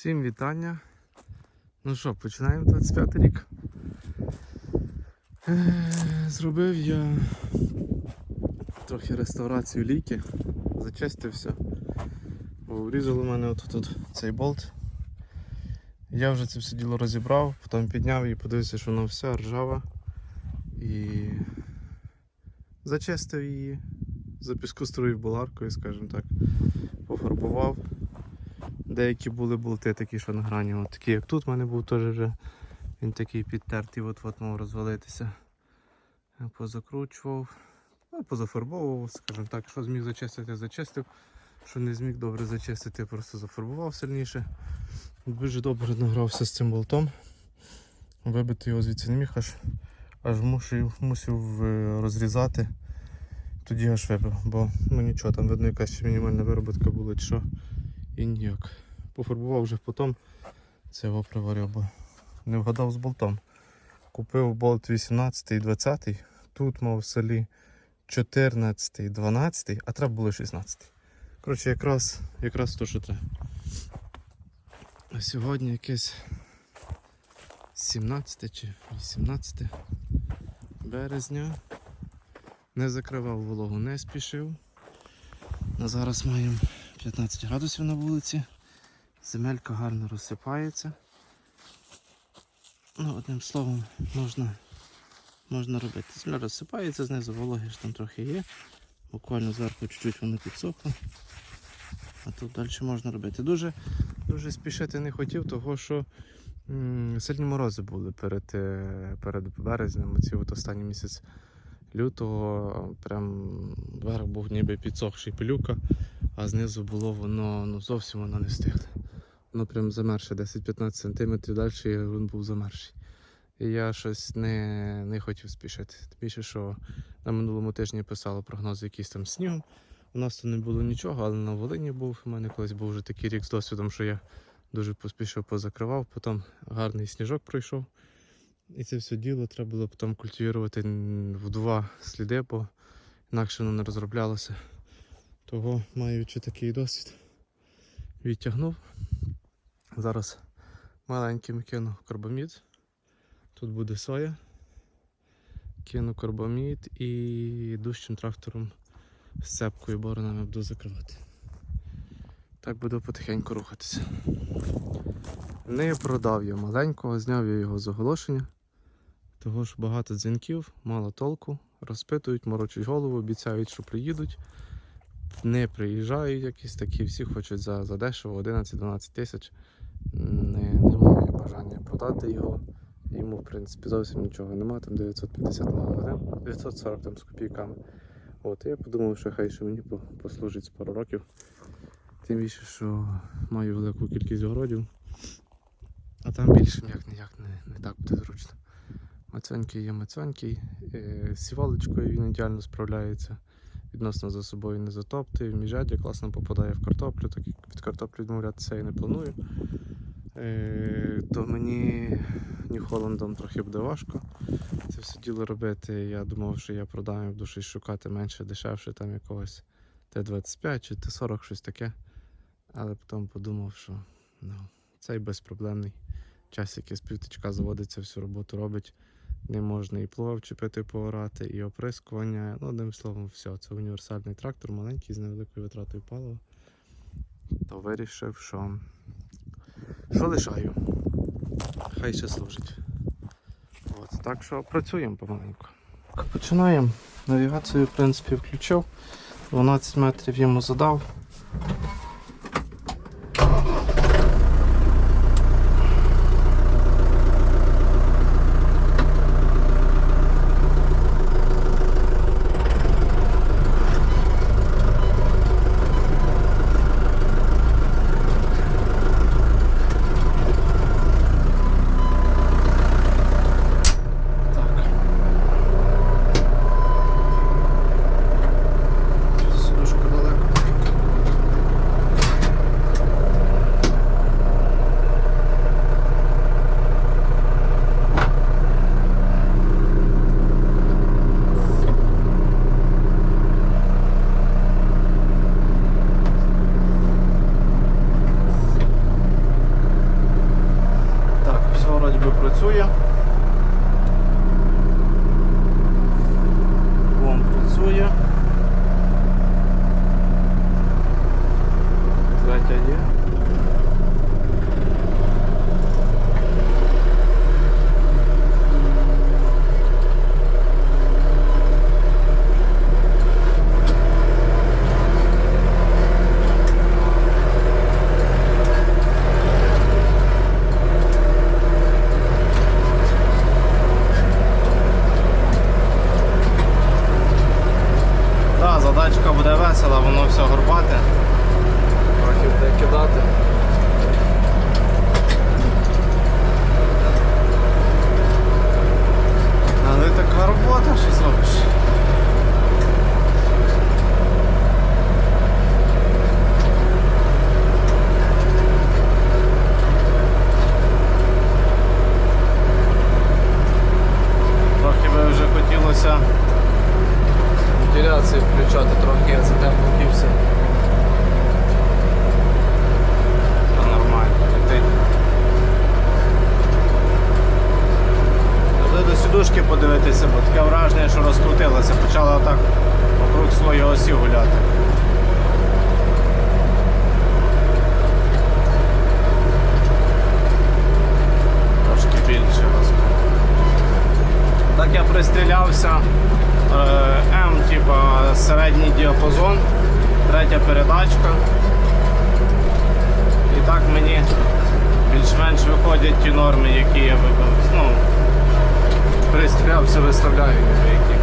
Всім вітання. Ну що, починаємо 25 рік. Е, Зробив я трохи реставрацію ліки, зачистив все. Бо Врізали в мене от тут цей болт. Я вже це все діло розібрав, потім підняв і подивився, що воно все ржаве. І зачистив її, запіскоструїв боларкою, скажімо так, пофарбував. Деякі були болти такі, що на грані. От такі як тут в мене був теж вже. Він такий підтертий, от-от мав розвалитися. Я Позакручував, ну, позафарбовував, скажімо так, що зміг зачистити, зачистив. Що не зміг добре зачистити, просто зафарбував сильніше. Дуже добре награвся з цим болтом. Вибити його звідси не міг, аж, аж мусив, мусив е, розрізати. Тоді аж вибив, бо ну нічого, там видно якась мінімальна вироботка була чи що. І ніяк. Пофарбував вже потім це його приварив, не вгадав з болтом. Купив болт 18 і 20. Тут мав в селі 14, 12, а треба було 16. Коротше, якраз, якраз то, що треба. А сьогодні якесь 17 чи 18 березня. Не закривав вологу, не спішив. На зараз маємо 15 градусів на вулиці. Земелька гарно розсипається. Ну, одним словом, можна, можна робити. Земля розсипається, знизу вологи ж там трохи є. Буквально зверху чуть-чуть воно підсохло. А тут далі можна робити. Дуже, дуже спішити не хотів, того що сильні морози були перед, е, перед березнем. Оці от останній місяць лютого прям верх був ніби підсохший пилюка, а знизу було воно ну, зовсім воно не встигло. Воно прям замерше 10-15 см далі і був замерший. І я щось не, не хотів спішити. Тим більше, що на минулому тижні писало прогнози якийсь там снігом. У нас тут не було нічого, але на Волині був. У мене колись був вже такий рік з досвідом, що я дуже поспішив позакривав, потім гарний сніжок пройшов. І це все діло треба було потім культивувати в два сліди, бо інакше воно не розроблялося. Того маючи такий досвід, відтягнув. Зараз маленьким кину карбамід. Тут буде соя. Кину карбамід і дужчим трактором з цепкою боронами буду закривати. Так буду потихеньку рухатися. Не продав я маленького, зняв я його з оголошення. Того ж багато дзвінків, мало толку, розпитують, морочать голову, обіцяють, що приїдуть. Не приїжджають якісь такі, всі хочуть за, за дешево 11-12 тисяч. Не, немає бажання продати його. Йому, в принципі, зовсім нічого немає, там 950 на годин, 940 там з копійками. От, я подумав, що хай ще мені послужить з пару років. Тим більше, що маю велику кількість городів, а там більше ніяк ніяк не, не так буде зручно. Мацьонький є мацьонький, е, з сівалочкою він ідеально справляється. Відносно за собою не затоптує, в міжадя класно попадає в картоплю, так як від картоплі відмовлятися я не планую. Е, то мені Нью-Холландом трохи буде важко це все діло робити. Я думав, що я продам, буду щось шукати менше, дешевше, там якогось Т-25 чи Т-40, щось таке. Але потім подумав, що ну, цей безпроблемний. Часики з півтичка заводиться, всю роботу робить. Не можна і плуга вчепити, поорати, і оприскування. Ну, одним словом, все. Це універсальний трактор, маленький, з невеликою витратою палива. То вирішив, що, що лишаю. Хай ще служить. От, так що працюємо помаленьку. Починаємо. Навігацію, в принципі, включив. 12 метрів йому задав. виключати, трохи за затемно вбився. Виходять ті норми, які я вибив. Ну, пристрілявся, виставляю які.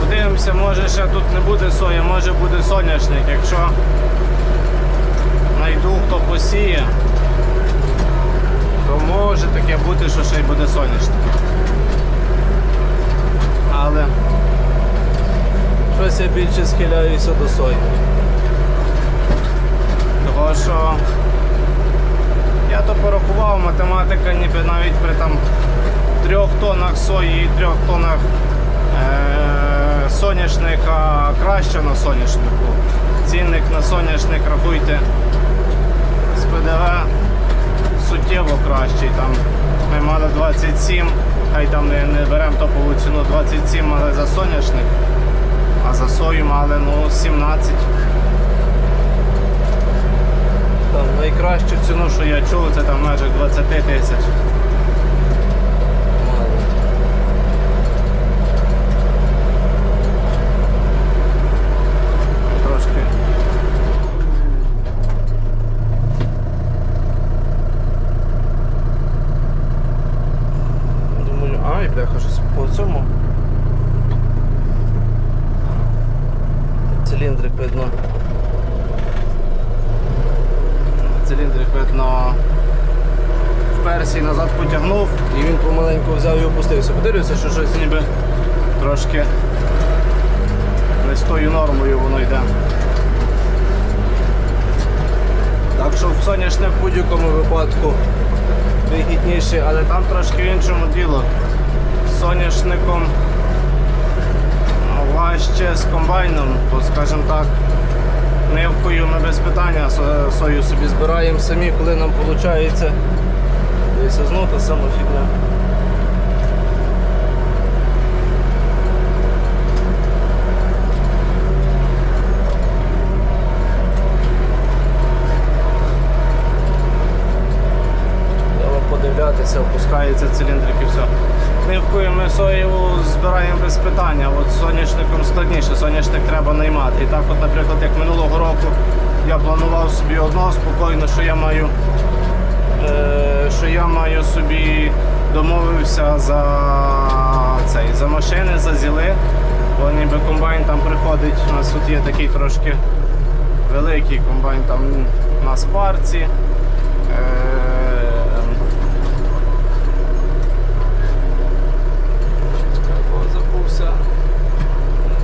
Подивимося, може ще тут не буде соя, може буде соняшник, якщо знайду хто посіє, то може таке бути, що ще й буде соняшник. Але щось я більше схиляюся до сої. Того що я то порахував, математика ніби навіть при там трьох тоннах сої і трьох тоннах е- соняшника краще на соняшнику. Цінник на соняшник рахуйте з ПДВ суттєво кращий. Там ми мали 27, хай там не, не беремо топову ціну 27 мали за соняшник, а за сою мали ну, 17. Там найкращу ціну, що я чув, це там майже 20 тисяч. Трошки. Думаю, ай, бляха, щось по цьому. Циліндрик видно. Циліндрик видно вперся і назад потягнув і він помаленьку взяв і опустився. Подивлюся, що щось ніби трошки не з тою нормою воно йде. Так що в соняшник в будь-якому випадку вигідніше, але там трошки в іншому діло. Ну, важче з комбайном, бо скажімо так, нивкою ми без питання сою собі збираємо самі, коли нам виходить. Дивіться, знову та сама фігня. Подивлятися, опускається циліндрик і все. Нивкою ми сою збираємо без питання. От соняшником складніше, соняшник треба наймати. І так, от, наприклад, як минулого року я планував собі одно спокійно, що я маю, е, що я маю собі домовився за цей, за машини, за зіли. Бо ніби комбайн там приходить, у нас тут є такий трошки великий комбайн там на спарці. Е, О, забувся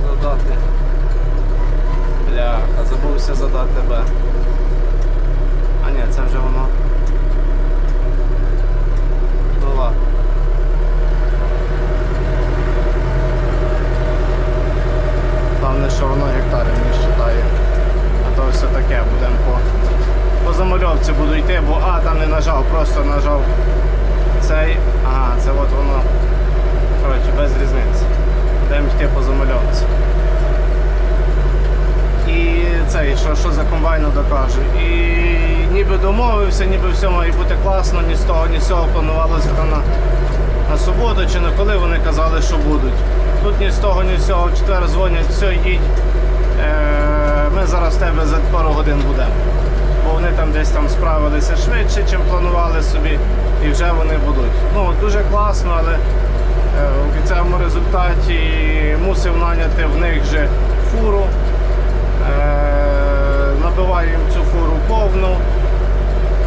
задати. Бляха, забувся задати тебе. А ні, це вже воно. Ну ладно. Головне, що воно гектари не вважає. А то все таке, будемо по, по замальовці буду йти, бо а, там не нажав, просто нажав цей. Ага, це от воно. Коротше, без різниці. Будемо йти по замальовці. І цей, що, комбайну докажу. І ніби домовився, ніби все має бути класно, ні з того, ні з цього планувалося на, на суботу чи на коли вони казали, що будуть. Тут ні з того, ні з цього, четвер дзвонять, все, їдь. Е, ми зараз в тебе за пару годин будемо. Бо вони там десь там справилися швидше, чим планували собі, і вже вони будуть. Ну, дуже класно, але е, в кінцевому результаті мусив наняти в них же фуру. Е, набиваю цю фуру повну.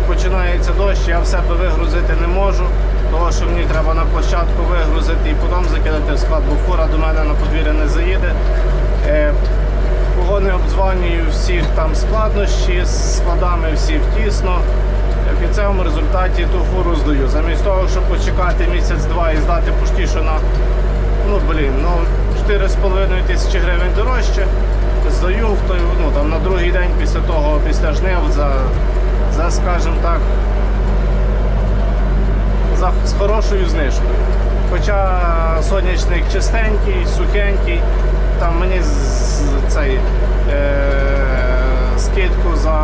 Починається дощ, я в себе вигрузити не можу, тому що мені треба на площадку вигрузити і потім закидати в склад, бо фура до мене на подвір'я не заїде. Е, Кого не обдзвонюю, всіх там складнощі з складами всіх тісно. В кінцевому результаті ту фуру здаю. Замість того, щоб почекати місяць-два і здати пошті, що на ну блін, ну 4,5 тисячі гривень дорожче. Здаю в той, ну, там, на другий день після того, після жнив за, за скажімо так, за, з хорошою знижкою. Хоча сонячник чистенький, сухенький, там мені з- цей, е, скидку за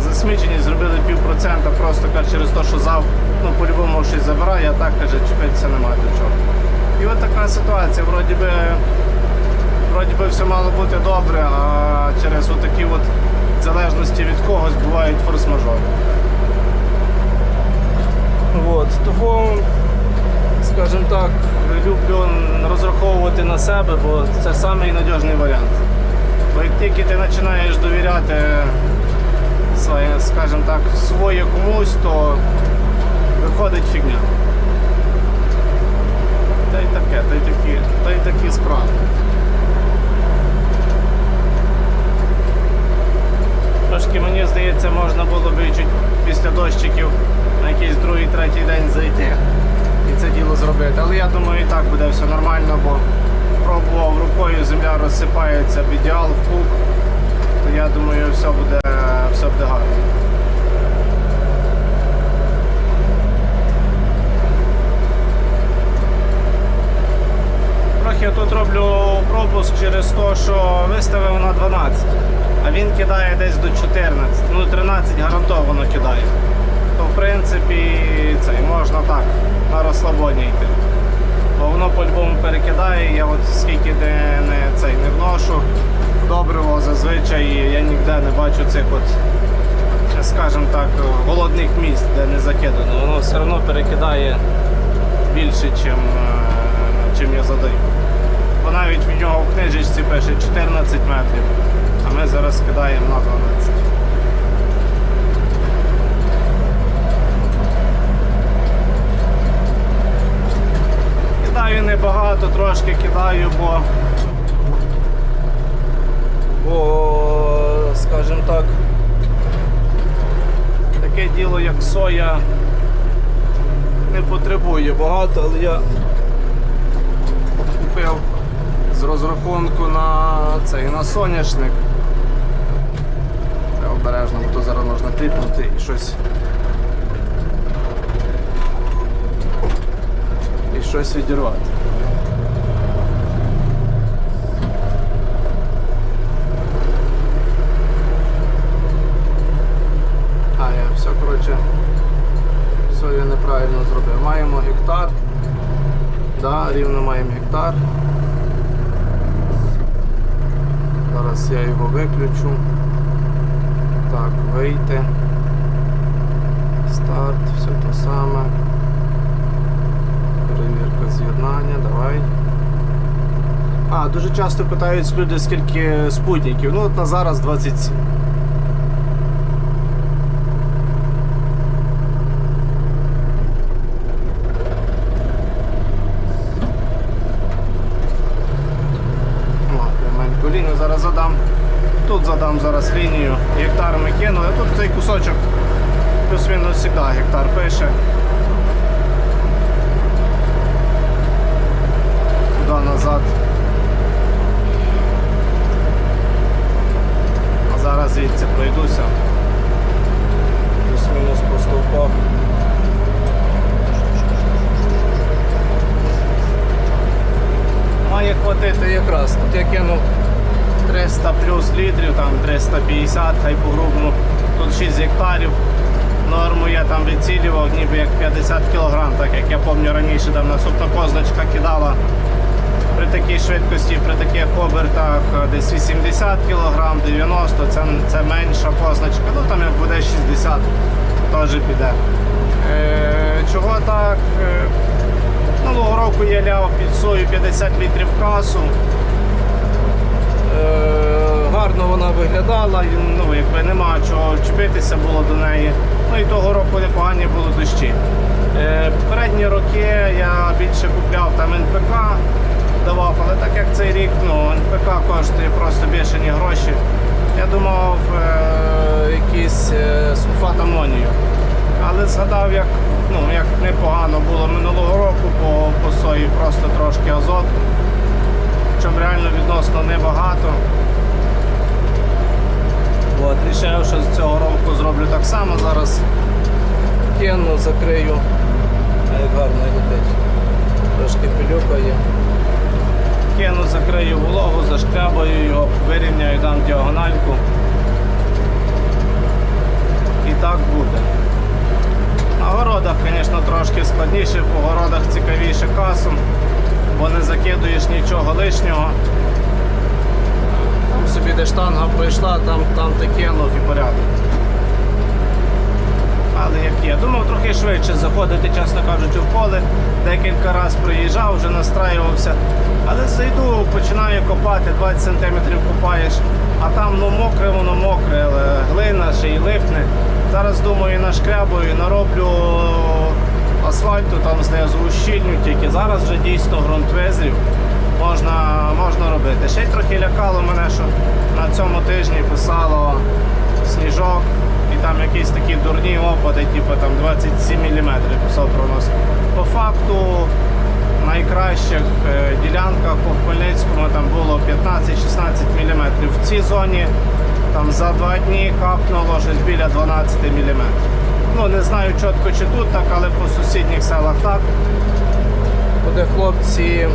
засміченість зробили пів процента, просто каже, через те, що зав, ну по-любому щось забирає, а так каже, чіпитися немає до чого. І от така ситуація, вроді би, вроді би все мало бути добре, а через отакі от залежності від когось бувають форс-мажори. От, того, скажімо так, люблю розраховувати на себе, бо це самий надіжний варіант. Бо як тільки ти починаєш довіряти скажімо так, своє комусь, то виходить фігня. Та й таке, та й такі, та й такі справи. Трошки мені здається, можна було б чуть після дощиків на якийсь другий, третій день зайти і це діло зробити. Але я думаю, і так буде все нормально, бо пробував рукою, земля розсипається в ідеал, в куб. То я думаю, все буде, все буде гарно. Трохи я тут роблю пропуск через те, що виставив на 12, а він кидає десь до 14. Ну 13 гарантовано кидає. То в принципі це можна так, на розслабоні йти. Бо воно по-любому перекидає, я от скільки не, не, цей, не вношу добриво зазвичай я ніде не бачу цих от, скажімо так, голодних місць, де не закидано. Воно все одно перекидає більше, чим, е, чим я задаю. Бо навіть в нього в книжечці пише 14 метрів, ми зараз кидаємо на 12. Кидаю небагато, трошки кидаю, бо, бо скажімо так, таке діло, як соя, не потребує багато, але я купив з розрахунку на цей на соняшник. Обережно, бо то зараз можна кліпнути і щось. І щось відірвати. А, я все, коротше, все я неправильно зробив. Маємо гектар. Да, рівно маємо гектар. Зараз я його виключу. Так, вийти. Старт, все те саме. Перевірка з'єднання, давай. А, дуже часто питають люди, скільки спутників. Ну от на зараз 27. О, пряменьку лінію зараз задам. Тут зараз лінію. Гектарами кину. А тут цей кусочок плюс-мінус завжди гектар пише. Туди назад. А зараз звідси пройдуся. Плюс-мінус по стовпах. Має хватити якраз. Тут я кинув 300 плюс літрів, там 350, хай по-грубому. Тут 6 гектарів. Норму я там відцілював ніби як 50 кг, так як я пам'ятаю раніше там наступна позначка кидала при такій швидкості, при таких обертах е, десь 80 кг, 90 це, це менша позначка, ну там як буде 60, теж піде. Е, чого так? Е, Минулого року я ляв під сою 50 літрів красу. Е, гарно вона виглядала, ну, якби нема чого чіпитися було до неї. Ну і того року непогані були дощі. Е, попередні роки я більше купляв там НПК, давав, але так як цей рік ну, НПК коштує просто бішені гроші, я думав е, якийсь сульфат амонію. Але згадав, як, ну, як непогано було минулого року по, по сої, просто трошки азоту коштом реально відносно небагато. От, Рішаю, що з цього року зроблю так само, зараз кену закрию, а як гарно летить. Трошки пилюкає. Кену, закрию вологу, зашкрябаю його, вирівняю, дам діагональку. І так буде. На городах, звісно, трошки складніше, по городах цікавіше касу лишнього. Там собі де штанга пройшла, там, там ти кинув і порядок. Але як є. Думав трохи швидше заходити, чесно кажучи, в поле. Декілька разів приїжджав, вже настраювався. Але зайду, починаю копати, 20 см копаєш, а там ну мокре, воно мокре, глина ще й липне. Зараз думаю, нашкрябую, нароблю асфальту там знизу ущільню, тільки зараз вже дійсно грунтвизрів. Можна, можна робити. Ще й трохи лякало мене, що на цьому тижні писало сніжок і там якісь такі дурні опади, типу там 27 мм писав прогноз. По факту в найкращих е, ділянках у Хмельницькому там було 15-16 мм. В цій зоні там за два дні капнуло щось біля 12 мм. Ну не знаю чітко чи тут так, але по сусідніх селах так. Куди хлопці,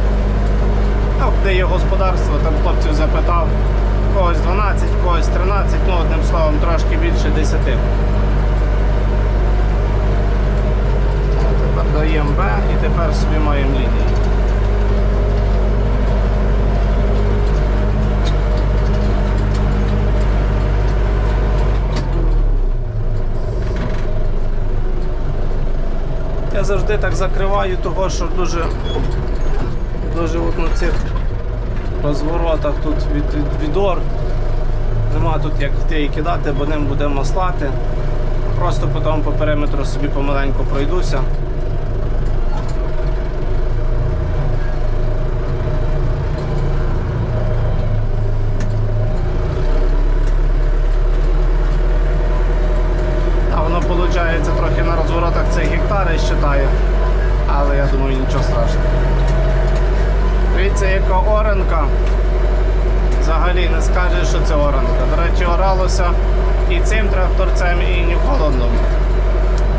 ну, де є господарство, там хлопців запитав, когось 12, когось 13, ну одним словом трошки більше 10. Тепер даємо Б і тепер собі маємо лінії. Я завжди так закриваю, того що дуже, дуже от на цих розворотах тут від, від відор. Нема тут як йти і кидати, бо ним будемо слати. Просто потім по периметру собі помаленьку пройдуся. А воно виходить трохи на розворотах це гектари але я думаю нічого страшного. Дивіться, яка оренка. Взагалі не скажеш, що це оранка. До речі, оралося і цим тракторцем, і Нью-Холландом.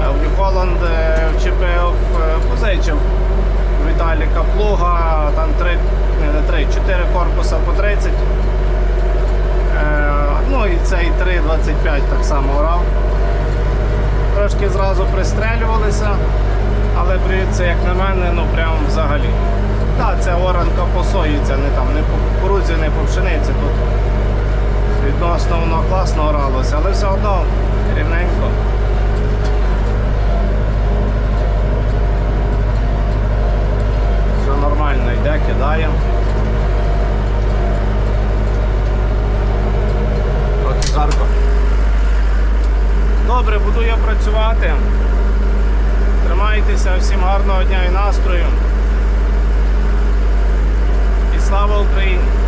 Е, В Нью-Холланд е, вчепив, е, позичив Віталіка плуга, там три, не, не три, чотири корпуса по 30. Е, Ну і цей 3,25 так само орав. Трошки зразу пристрелювалися, але бриється, як на мене, ну прям взагалі. Так, це оранка по не там, не по кукурудзі, не по пшениці. Тут відносно воно класно оралося, але все одно рівненько. Все нормально йде, кидає. Трохи жарко. Добре, буду я працювати. Тримайтеся, всім гарного дня і настрою. І слава Україні!